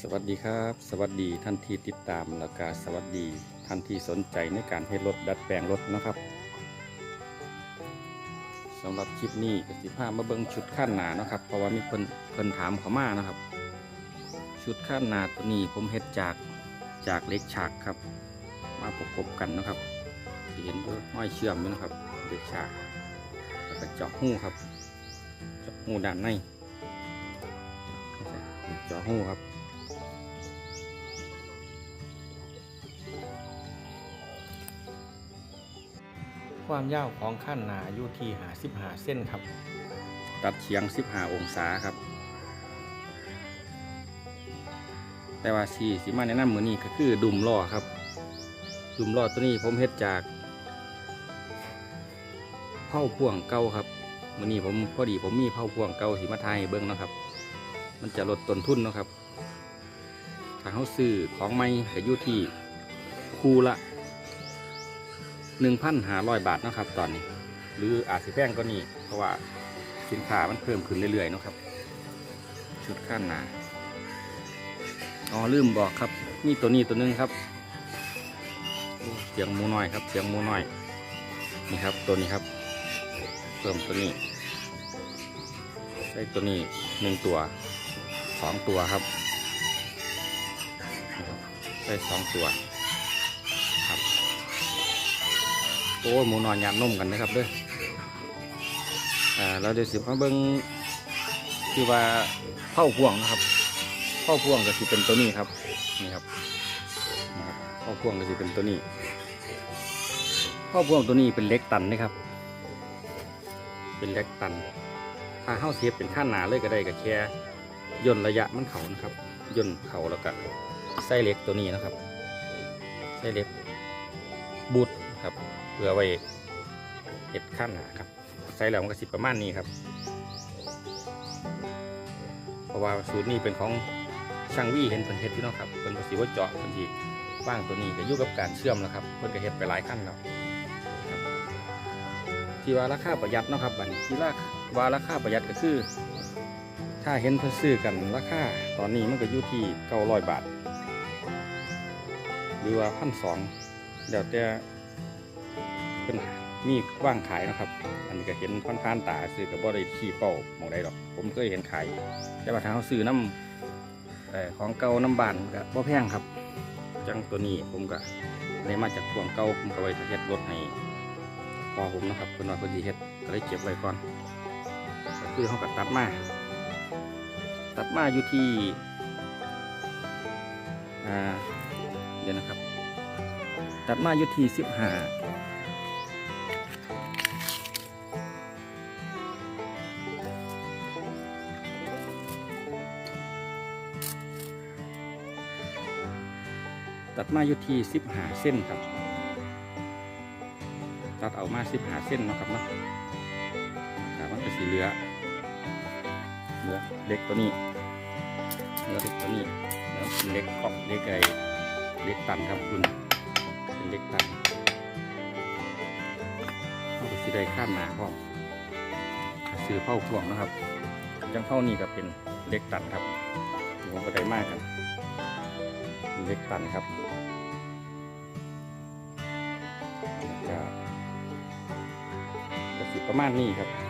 สวัสดีครับ สวัสดีท่านที่ติดตามแล้วก็สวัสดีท่านที่สนใจในการเฮ็ดรถดัดแปลงรถนะครับสำหรับคลิปนี้กสิพาพมาเบิ่งชุดข้านหนานะครับ เพราะว่ามีเพิ่นเพิ่นถามเขามานะครับ ชุดข้านหนาตัวนี้ผมเฮ็ดจากจากเล็กฉากครับ มาประกบกันนะครับเห็นอยู่ห้อยเชื่อมอยู่นะครับเล็กฉากแล้วก็เจาะหูครับเจาะหูด้านในเจาะหูครับ ความยาวของขั้นหนาอยู่ที่หาสิบหาเส้นครับ ตัดเฉียง15องศาครับ แต่ว่าสีสีมาแนะนำมือนี้ก็คือดุมล้อครับ ดุมล้อตัวนี้ผมเฮ็ดจากเผาพ่วงเก่าครับมือนี้ผมพอดีผมมีเผาพ่วงเก่าสีมาทยเบิ้งนะครับ มันจะลดต้นทุนนะครับถ้าเขาซื้อของใหม่ก็อยู่ที่คู่ละ 1,500 บาทนะครับตอนนี้ หรืออาจสิแพงก็นี่เพราะว่าสินค้ามันเพิ่มขึ้นเรื่อยๆนะครับ ชุดข้านหนาอ๋อลืมบอกครับมีตัวนี้ตัวหนึงครับเสียงมูน้อยครับเสียงมูน้อยนี่ครับตัวนี้ครับ เพิ่มตัวนี้ใส่ตัวนี้หนึ่งตัวสองตัวครับนี่ครับใส่สองตัว โอ้หมูนอยยามนุ่มกันนะครับเด้ออ่าเราเดี๋ยวสิมาเบิ้งที่ว่าเผาพวงนะครับเผาพวงก็สิเป็นตัวนี้ครับนี่ครับนี่ครับเผาพวงก็สิเป็นตัวนี้เผาพวงตัวนี้เป็นเล็กตันนะครับ เป็นเล็กตันถ้าเฮาเสียบเป็นขั้นหนาเลยก็ได้ก็แค่ย่นระยะมันเขานะครับย่นเขาแล้วก็ใส่เล็กตัวนี้นะครับใส่เล็กบูทครับ พื่อไว้เห็ดขั้นหนาครับใส่แล้วมันก็สิประมาณนี้ครับ เพราะว่าสูตรนี้เป็นของช่างวี่เห็นเพิ่นเฮ็ดพี่น้องครับเพิ่นก็สิว่าเจาะเพิ่นสิว่างตัวนี้ก็ยู่กับการเชื่อมแล้วครับเพิ่นก็เฮ็ดไปหลายขั้นแล้วครับที่ว่าราคาประหยัดนะครับบัดนี้ที่ราว่าราคาประหยัดก็คือ ถ้าเห็นเพิ่นซื้อกันราคาตอนนี้มันก็อยู่ที่900บาท หรือว่าพันสองเดี๋ยวแต่ เป็นมีว่างขายนะครับ อันนี้ก็เห็นค่อนข้างตาซื้อกับบ่ได้ขี้เป้ามองใดดอก ผมเคยเห็นขายแต่ว่าทางเขาซื้อน้ำอของเก่าน้ำบานก็บ่แพงครับ จังตัวนี้ผมก็ได้มาจากพวงเก่าผมก็ไว้เฮ็ดรถให้พอผมนะครับเพิ่นว่าเพิ่นสิเฮ็ดก็เลยเก็บไว้ก่อนก็คือเขาก็ตัดมาตัดมาอยู่ที่อ่าเดี๋ยวนะครับ ตัดมาอยู่ที่สิบห้า ตัดมาอยู่ที่สิบหาเส้นครับ ตัดเอามาสิบหาเส้นนะครับเนาะแต่มันก็สีเหลือเหลือเล็กตัวนี้เหลือเล็กตัวนี้แล้วเป็นเล็กขอบเล็กไอ้เล็กตันครับคุณเป็นเล็กตันเขาก็สีได้ข้ามหนาพร้อมซื้อเผาพวงนะครับจังเผานี่ก็เป็นเล็กตันครับผมก็ได้มากครับเล็กตันครับ ประมาณนี้ครับ